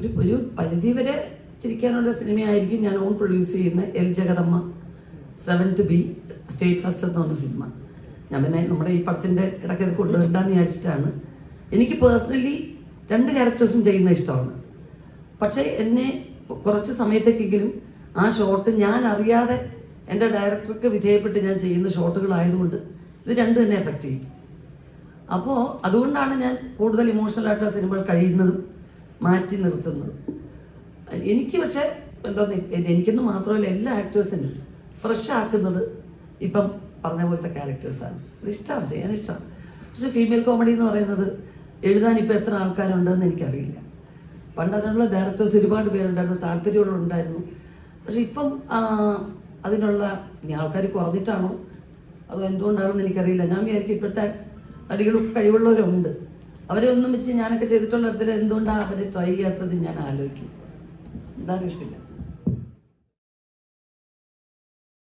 ഒരു ഒരു പരിധി വരെ ചിരിക്കാനുള്ള സിനിമയായിരിക്കും ഞാൻ ഓൺ പ്രൊഡ്യൂസ് ചെയ്യുന്ന L Jagadamma seventh B state first എന്ന് പറഞ്ഞ സിനിമ. ഞാൻ പിന്നെ നമ്മുടെ ഈ പടത്തിന്റെ ഇടയ്ക്ക് ഇത് കൊണ്ടുവരണ്ടെന്ന് വിചാരിച്ചിട്ടാണ്. എനിക്ക് പേഴ്സണലി രണ്ട് ക്യാരക്ടേഴ്സും ചെയ്യുന്ന ഇഷ്ടമാണ്. പക്ഷേ എന്നെ കുറച്ച് സമയത്തേക്കെങ്കിലും ആ ഷോട്ട് ഞാൻ അറിയാതെ എന്റെ ഡയറക്ടർക്ക് വിധേയപ്പെട്ട് ഞാൻ ചെയ്യുന്ന ഷോട്ടുകളായതുകൊണ്ട് ഇത് രണ്ടും എന്നെ എഫക്റ്റ് ചെയ്യും. അപ്പോൾ അതുകൊണ്ടാണ് ഞാൻ കൂടുതൽ ഇമോഷണൽ ആയിട്ടുള്ള സിനിമകൾ കഴിയുന്നതും മാറ്റി നിർത്തുന്നത്. എനിക്ക് പക്ഷേ എന്താ എനിക്കെന്ന് മാത്രമല്ല എല്ലാ ആക്ടേഴ്സിനും ഫ്രഷ് ആക്കുന്നത് ഇപ്പം പറഞ്ഞ പോലത്തെ ക്യാരക്ടേഴ്സാണ് ഇഷ്ടമാണ് ചെയ്യാൻ ഇഷ്ടമാണ് പക്ഷെ ഫീമെയിൽ കോമഡി എന്ന് പറയുന്നത് എഴുതാൻ ഇപ്പോൾ എത്ര ആൾക്കാരുണ്ടെന്ന് എനിക്കറിയില്ല. പണ്ട് അതിനുള്ള ഡയറക്ടേഴ്സ് ഒരുപാട് പേരുണ്ടായിരുന്നു താല്പര്യമുണ്ടായിരുന്നു പക്ഷെ ഇപ്പം അതിനുള്ള ഇനി ആൾക്കാർ കുറഞ്ഞിട്ടാണോ? അതോ എന്തുകൊണ്ടാണെന്ന് എനിക്കറിയില്ല. ഞാൻ വിചാരിക്കും ഇപ്പോഴത്തെ നടികളൊക്കെ കഴിവുള്ളവരുണ്ട്. അവരെ ഒന്നും വെച്ച് ഞാനൊക്കെ ചെയ്തിട്ടുള്ള ഇടത്തിൽ എന്തുകൊണ്ടാണ് അവരെ ട്രൈ ചെയ്യാത്തത് ഞാൻ ആലോചിക്കും. എന്താ അറിയത്തില്ല.